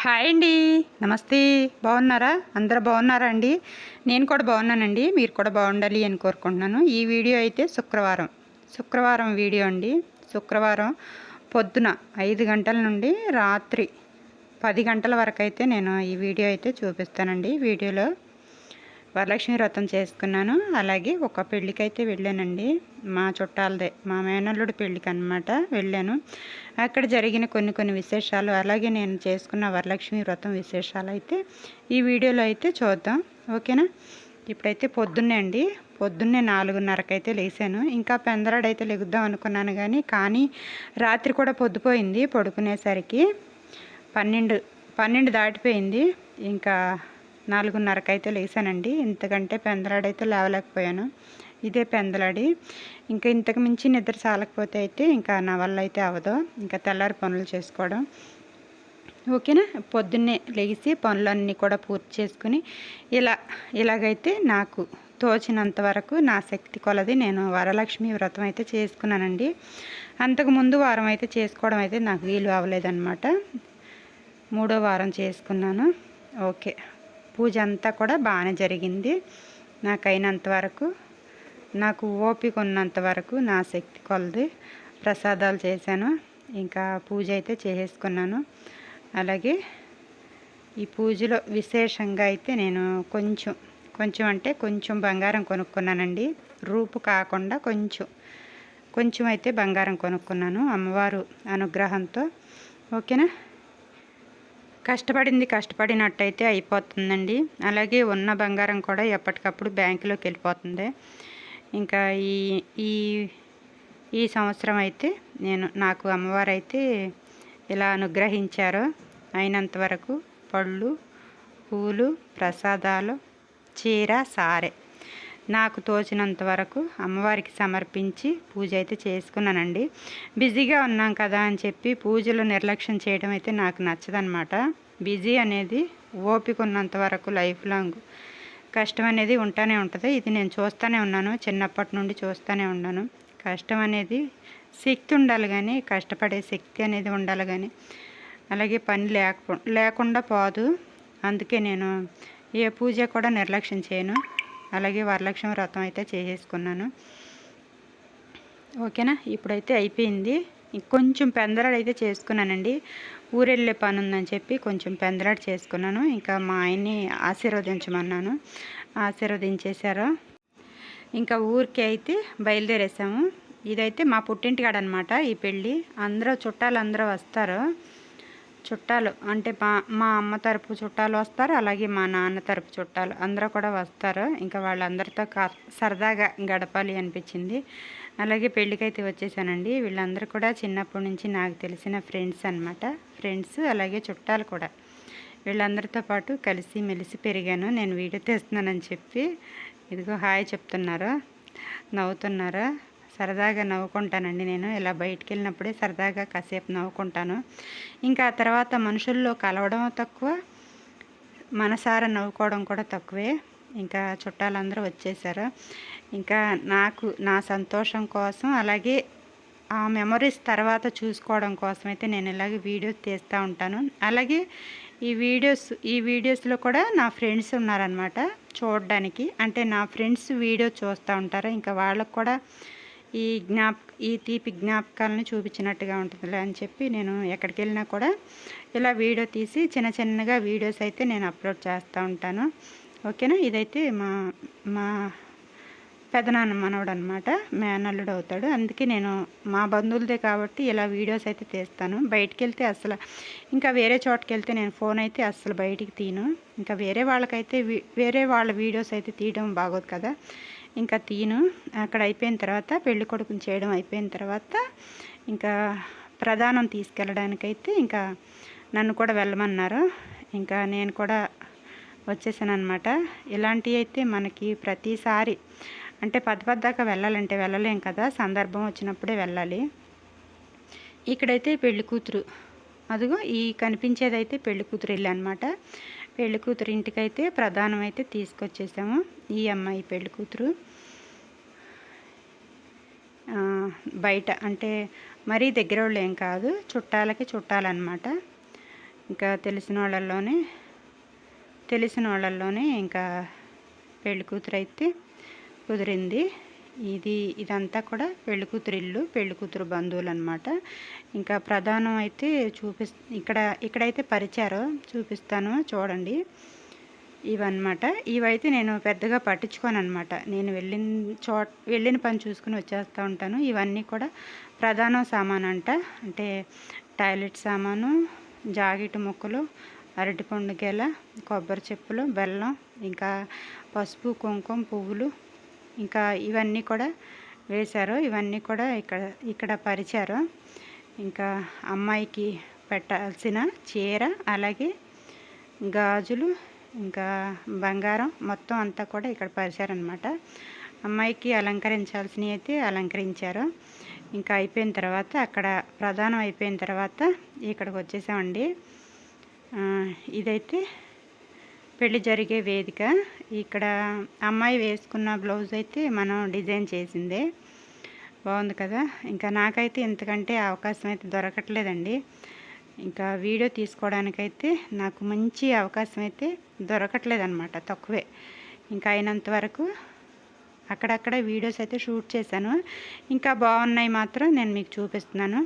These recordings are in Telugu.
హాయ్ అండి. నమస్తే. బాగున్నారా? అందరూ బాగున్నారా అండి? నేను కూడా బాగున్నానండి. మీరు కూడా బాగుండాలి అని కోరుకుంటున్నాను. ఈ వీడియో అయితే శుక్రవారం. శుక్రవారం వీడియో అండి. శుక్రవారం పొద్దున ఐదు గంటల నుండి రాత్రి పది గంటల వరకు అయితే నేను ఈ వీడియో అయితే చూపిస్తానండి. వీడియోలో వరలక్ష్మి వ్రతం చేసుకున్నాను. అలాగే ఒక పెళ్ళికి అయితే వెళ్ళానండి. మా చుట్టాలదే మా మేనల్లుడి పెళ్ళికి అనమాట వెళ్ళాను. అక్కడ జరిగిన కొన్ని కొన్ని విశేషాలు అలాగే నేను చేసుకున్న వరలక్ష్మి వ్రతం విశేషాలు అయితే ఈ వీడియోలో అయితే చూద్దాం. ఓకేనా? ఇప్పుడైతే పొద్దున్నే అండి. పొద్దున్నే నాలుగున్నరకైతే లేచాను ఇంకా పెందరాడైతే లెగుద్దాం అనుకున్నాను కానీ కానీ రాత్రి కూడా పొద్దుపోయింది పడుకునేసరికి. పన్నెండు పన్నెండు దాటిపోయింది. ఇంకా నాలుగున్నరకు అయితే లేసానండి. ఇంతకంటే పెందలాడైతే లేవలేకపోయాను. ఇదే పెందలాడి. ఇంకా ఇంతకు మించి నిద్ర చాలకపోతే అయితే ఇంకా నా వల్ల అయితే అవ్వదు. ఇంకా తెల్లారి పనులు చేసుకోవడం. ఓకేనా? పొద్దున్నే లేచి పనులన్నీ కూడా పూర్తి చేసుకుని ఇలా ఇలాగైతే నాకు తోచినంత వరకు నా శక్తి కొలది నేను వరలక్ష్మి వ్రతం అయితే చేసుకున్నానండి. అంతకుముందు వారం అయితే చేసుకోవడం అయితే నాకు వీలు అవ్వలేదన్నమాట. మూడో వారం చేసుకున్నాను. ఓకే. పూజ అంతా కూడా బాగానే జరిగింది. నాకు వరకు నాకు ఓపిక ఉన్నంత వరకు నా శక్తి కొలది. ప్రసాదాలు చేశాను. ఇంకా పూజ అయితే చేసేసుకున్నాను. అలాగే ఈ పూజలో విశేషంగా అయితే నేను కొంచెం కొంచెం అంటే కొంచెం బంగారం కొనుక్కున్నానండి. రూపు కాకుండా కొంచెం కొంచెం అయితే బంగారం కొనుక్కున్నాను అమ్మవారు అనుగ్రహంతో. ఓకేనా? కష్టపడింది కష్టపడినట్టయితే అయిపోతుందండి. అలాగే ఉన్న బంగారం కూడా ఎప్పటికప్పుడు బ్యాంకులోకి వెళ్ళిపోతుంది. ఇంకా ఈ ఈ ఈ సంవత్సరం అయితే నేను నాకు అమ్మవారు అయితే ఇలా అనుగ్రహించారో. అయినంత వరకు పళ్ళు పూలు ప్రసాదాలు చీర సారే. నాకు తోచినంత వరకు అమ్మవారికి సమర్పించి పూజ అయితే చేసుకున్నానండి. బిజీగా ఉన్నాం కదా అని చెప్పి పూజలు నిర్లక్ష్యం చేయడం అయితే నాకు నచ్చదనమాట బిజీ అనేది ఓపిక ఉన్నంత వరకు లైఫ్ లాంగ్ కష్టం అనేది ఉంటానే ఉంటుంది. ఇది నేను చూస్తూనే ఉన్నాను. చిన్నప్పటి నుండి చూస్తూనే ఉన్నాను. కష్టం అనేది శక్తి ఉండాలి కానీ కష్టపడే శక్తి అనేది ఉండాలి కానీ అలాగే పని లేకపో లేకుండా పోదు. అందుకే నేను ఏ పూజ కూడా నిర్లక్ష్యం చేయను. అలాగే వరలక్ష్మి వ్రతం అయితే చేసేసుకున్నాను. ఓకేనా? ఇప్పుడైతే అయిపోయింది. కొంచెం పెందరాడు అయితే చేసుకున్నానండి. ఊరెళ్ళే పని ఉందని చెప్పి కొంచెం పెందరాడు చేసుకున్నాను. ఇంకా మా ఆయన్ని ఆశీర్వదించమన్నాను. ఆశీర్వదించేశారు. ఇంకా ఊరికి అయితే బయలుదేరేసాము. ఇదైతే మా పుట్టింటికాడ అనమాట ఈ పెళ్ళి. అందరూ చుట్టాలు అందరూ వస్తారు. చుట్టాలు అంటే మా మా అమ్మ తరపు చుట్టాలు వస్తారు అలాగే మా నాన్న తరపు చుట్టాలు అందరూ కూడా వస్తారు. ఇంకా వాళ్ళందరితో కా సరదాగా గడపాలి అనిపించింది. అలాగే పెళ్ళికైతే వచ్చేసానండి. వీళ్ళందరూ కూడా చిన్నప్పటి నుంచి నాకు తెలిసిన ఫ్రెండ్స్ అనమాట ఫ్రెండ్స్ అలాగే చుట్టాలు కూడా. వీళ్ళందరితో పాటు కలిసి మెలిసి పెరిగాను. నేను వీడియో తీస్తున్నానని చెప్పి ఇదిగో హాయ్ చెప్తున్నారు. నవ్వుతున్నారు. సరదాగా నవ్వుకుంటానండి నేను. ఇలా బయటికి వెళ్ళినప్పుడే సరదాగా కాసేపు నవ్వుకుంటాను. ఇంకా తర్వాత మనుషుల్లో కలవడం తక్కువ మనసారా నవ్వుకోవడం కూడా తక్కువే. ఇంకా చుట్టాలందరూ వచ్చేసారు. ఇంకా నాకు నా సంతోషం కోసం అలాగే ఆ మెమరీస్ తర్వాత చూసుకోవడం కోసం అయితే నేను ఇలాగే వీడియోస్ తీస్తూ ఉంటాను. అలాగే ఈ వీడియోస్ ఈ వీడియోస్లో కూడా నా ఫ్రెండ్స్ ఉన్నారనమాట చూడడానికి. అంటే నా ఫ్రెండ్స్ వీడియో చూస్తూ ఉంటారు. ఇంకా వాళ్ళకు కూడా ఈ జ్ఞాప ఈ తీపి జ్ఞాపకాలను చూపించినట్టుగా ఉంటుందిలే అని చెప్పి నేను ఎక్కడికి వెళ్ళినా కూడా ఇలా వీడియో తీసి చిన్న చిన్నగా వీడియోస్ అయితే నేను అప్లోడ్ చేస్తూ ఉంటాను. ఓకేనా? ఇదైతే మా మా పెదనాన్న మనవడు అనమాట మేనల్లుడు అవుతాడు. అందుకే నేను మా బంధువులదే కాబట్టి ఇలా వీడియోస్ అయితే తీస్తాను. బయటికి వెళ్తే అసలు ఇంకా వేరే చోటుకి వెళ్తే నేను ఫోన్ అయితే అస్సలు బయటికి తీను ఇంకా వేరే వాళ్ళకైతే వేరే వాళ్ళ వీడియోస్ అయితే తీయడం బాగోదు కదా. ఇంకా తీను. అక్కడ అయిపోయిన తర్వాత పెళ్ళి కొడుకుని చేయడం అయిపోయిన తర్వాత ఇంకా ప్రధానం తీసుకెళ్ళడానికైతే ఇంకా నన్ను కూడా వెళ్ళమన్నారు. ఇంకా నేను కూడా వచ్చేసాను అనమాట ఇలాంటివి అయితే మనకి ప్రతిసారి అంటే పది పద్దాకా వెళ్ళాలంటే వెళ్ళలేం కదా. సందర్భం వచ్చినప్పుడే వెళ్ళాలి. ఇక్కడైతే పెళ్ళి కూతురు. అదిగో ఈ కనిపించేదైతే పెళ్ళి కూతురు ఇల్లు అనమాట పెళ్ళి కూతురు ఇంటికైతే ప్రధానం అయితే తీసుకొచ్చేసాము. ఈ అమ్మాయి పెళ్ళి కూతురు. బయట. అంటే మరీ దగ్గర వాళ్ళు ఏం కాదు చుట్టాలకి చుట్టాలన్నమాట. ఇంకా తెలిసిన వాళ్ళల్లోనే తెలిసిన వాళ్ళల్లోనే ఇంకా పెళ్ళి కూతురు అయితే కుదిరింది. ఇది ఇదంతా కూడా పెళ్ళి కూతురు ఇల్లు పెళ్ళి కూతురు బంధువులు అనమాట ఇంకా ప్రధానం అయితే చూపి ఇక్కడ ఇక్కడైతే పరిచారో చూపిస్తాను చూడండి. ఇవన్నమాట. ఇవైతే నేను పెద్దగా పట్టించుకోను అనమాట నేను వెళ్ళిన చో వెళ్ళిన పని చూసుకుని వచ్చేస్తూ ఉంటాను. ఇవన్నీ కూడా ప్రధాన సామాన్ అంట అంటే టాయిలెట్ సామాను జాకెట్ ముక్కలు అరటిపండు గెల కొబ్బరి చెప్పులు బెల్లం ఇంకా పసుపు కుంకుమ పువ్వులు ఇంకా ఇవన్నీ కూడా వేశారు. ఇవన్నీ కూడా ఇక్కడ ఇక్కడ పరిచారు. ఇంకా అమ్మాయికి పెట్టాల్సిన చీర అలాగే గాజులు ఇంకా బంగారం మొత్తం అంతా కూడా ఇక్కడ పరిచారనమాట అమ్మాయికి అలంకరించాల్సినవి అయితే అలంకరించారు. ఇంకా అయిపోయిన తర్వాత అక్కడ ప్రధానం అయిపోయిన తర్వాత ఇక్కడికి వచ్చేసామండి. ఇదైతే పెళ్ళి జరిగే వేదిక. ఇక్కడ అమ్మాయి వేసుకున్న బ్లౌజ్ అయితే మనం డిజైన్ చేసిందే. బాగుంది కదా? ఇంకా నాకైతే ఇంతకంటే అవకాశం అయితే దొరకట్లేదండి. ఇంకా వీడియో తీసుకోవడానికైతే నాకు మంచి అవకాశం అయితే దొరకట్లేదన్నమాట తక్కువే. ఇంకా అయినంత వరకు అక్కడక్కడ వీడియోస్ అయితే షూట్ చేశాను. ఇంకా బాగున్నాయి మాత్రం నేను మీకు చూపిస్తున్నాను.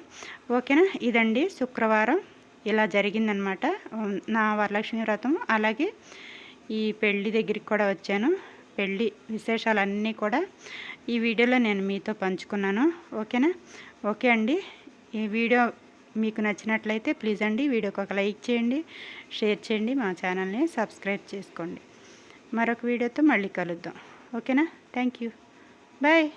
ఓకేనా? ఇదండి శుక్రవారం ఇలా జరిగిందనమాట నా వరలక్ష్మి వ్రతం. అలాగే ఈ పెళ్ళి దగ్గరికి కూడా వచ్చాను. పెళ్ళి విశేషాలన్నీ కూడా ఈ వీడియోలో నేను మీతో పంచుకున్నాను. ఓకేనా? ఓకే అండి. ఈ వీడియో మీకు నచ్చినట్లయితే ప్లీజ్ అండి వీడియోకి ఒక లైక్ చేయండి షేర్ చేయండి మా ఛానల్ని సబ్స్క్రైబ్ చేసుకోండి. మరొక వీడియోతో మళ్ళీ కలుద్దాం. ఓకేనా? Thank you. బాయ్.